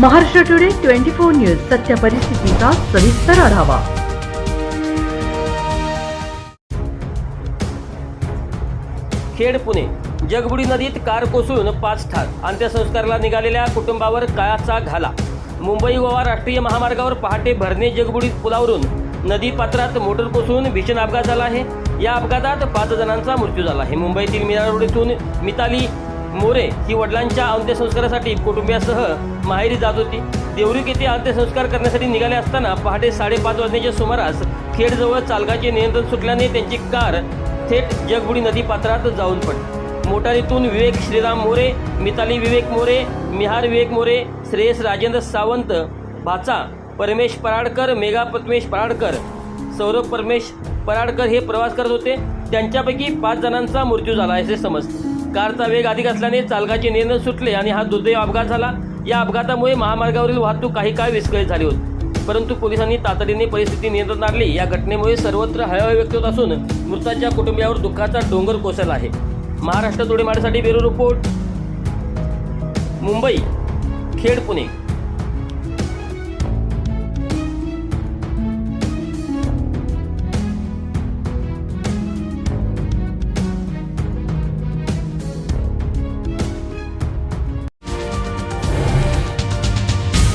Maharashtra today twenty four news सत्य परिस्थितीचा सविस्तर आढावा. खेड पुणे जगबुडी नदीत कार कोसळून पाच ठार. अंत्यसंस्काराला निघालेल्या कुटुंबावर काळाचा घाला. मुंबई गोवा राष्ट्रीय महामार्गावर पहाटे भरणे जगबुडी पुलावरून. नदी पात्रात मोटर कोसळून भीषण अपघात झाला आहे. या अपघातात पाच जणांचा मृत्यू झाला आहे. मुंबईतील मीरा रोड येथून मिताली मोरे ही वडिलांच्या अंत्यसंस्कारासाठी कुटुंबियासह माहेरी जात होती. देवरुख येथे अंत्यसंस्कार करण्यासाठी निघाले असताना पहाटे साडेपाच वाजण्याच्या सुमारास खेडजवळ चालकाचे नियंत्रण सुटल्याने त्यांची कार थेट जगबुडी नदी पात्रात जाऊन पडली. मोटारीतून विवेक श्रीराम मोरे मिताली विवेक मोरे मिहार विवेक मोरे श्रेयस राजेंद्र सावंत भाचा परमेश पराडकर मेघा प्रथमेश पराडकर सौरभ परमेश पराडकर हे प्रवास करत होते. त्यांच्यापैकी पाच जणांचा मृत्यू झाला असे समजते. कारचा वेग अधिक असल्याने चालकाचे नियंत्रण सुटले आणि हा दुर्दैव अपघात झाला. या अपघातामुळे महामार्गावरील वाहतूक काही काळ विस्कळीत झाली होती. परंतु पोलिसांनी तातडीने परिस्थिती नियंत्रणात आणली. या घटनेमुळे सर्वत्र हळहळ व्यक्त होत असून मृताच्या कुटुंबियावर दुःखाचा डोंगर कोसळला आहे. महाराष्ट्र तोडीमाडीसाठी ब्युरो रिपोर्ट मुंबई खेड पुणे.